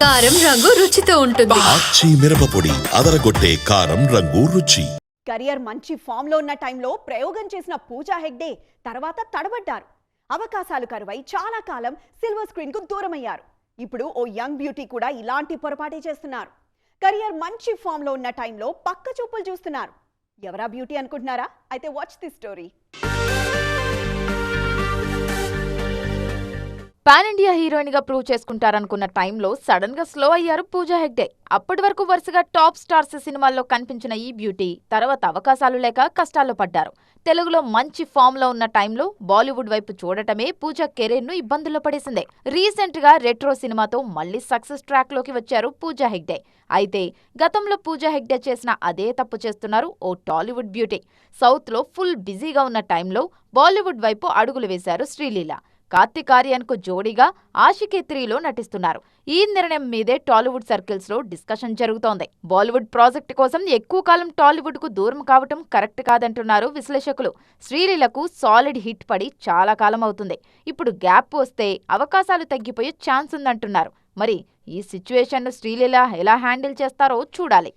కారం రంగు రుచితో ఉంటుంది. ఆచి మిరపపొడి అదరగొట్టే కారం రంగు రుచి. కెరియర్ మంచి ఫామ్లో ఉన్న టైంలో ప్రయోగం చేసిన పూజా హెగ్డే తర్వాత తడబడ్డారు. అవకాశాలు కరువై చాలా కాలం సిల్వర్ స్క్రీన్కు దూరమయ్యారు. ఇప్పుడు ఓ యంగ్ బ్యూటీ కూడా ఇలాంటి పొరపాటే చేస్తున్నారు. కెరియర్ మంచి ఫామ్లో ఉన్న టైంలో పక్క చూపులు చూస్తున్నారు. ఎవరా బ్యూటీ అనుకుంటున్నారా? అయితే watch the story pan India హీరోయిన్గా ప్రూవ్ చేసుకుంటారనుకున్న టైంలో సడన్గా స్లో అయ్యారు పూజా హెగ్డే. అప్పటి వరకు వరుసగా టాప్ స్టార్స్ సినిమాల్లో కనిపించిన ఈ బ్యూటీ తర్వాత అవకాశాలు లేక కష్టాల్లో పడ్డారు. తెలుగులో మంచి ఫామ్లో ఉన్న టైంలో బాలీవుడ్ వైపు చూడటమే పూజా కెరీర్ను ఇబ్బందుల్లో పడేసింది. రీసెంట్గా రెట్రో సినిమాతో మళ్ళీ సక్సెస్ ట్రాక్లోకి వచ్చారు పూజా హెగ్డే. అయితే గతంలో పూజా హెగ్డే చేసిన అదే తప్పు చేస్తున్నారు ఓ టాలీవుడ్ బ్యూటీ. సౌత్లో ఫుల్ బిజీగా ఉన్న టైంలో బాలీవుడ్ వైపు అడుగులు వేశారు శ్రీలీల. కార్తిక్ ఆర్యన్కు జోడీగా ఆషికి త్రీలో నటిస్తున్నారు. ఈ నిర్ణయం మీదే టాలీవుడ్ సర్కిల్స్లో డిస్కషన్ జరుగుతోంది. బాలీవుడ్ ప్రాజెక్ట్ కోసం ఎక్కువ కాలం టాలీవుడ్కు దూరం కావటం కరెక్ట్ కాదంటున్నారు విశ్లేషకులు. శ్రీలీలకు సాలిడ్ హిట్ పడి చాలా కాలం అవుతుంది. ఇప్పుడు గ్యాప్ వస్తే అవకాశాలు తగ్గిపోయే ఛాన్స్ ఉందంటున్నారు. మరి ఈ సిచ్యువేషన్ను శ్రీలీల ఎలా హ్యాండిల్ చేస్తారో చూడాలి.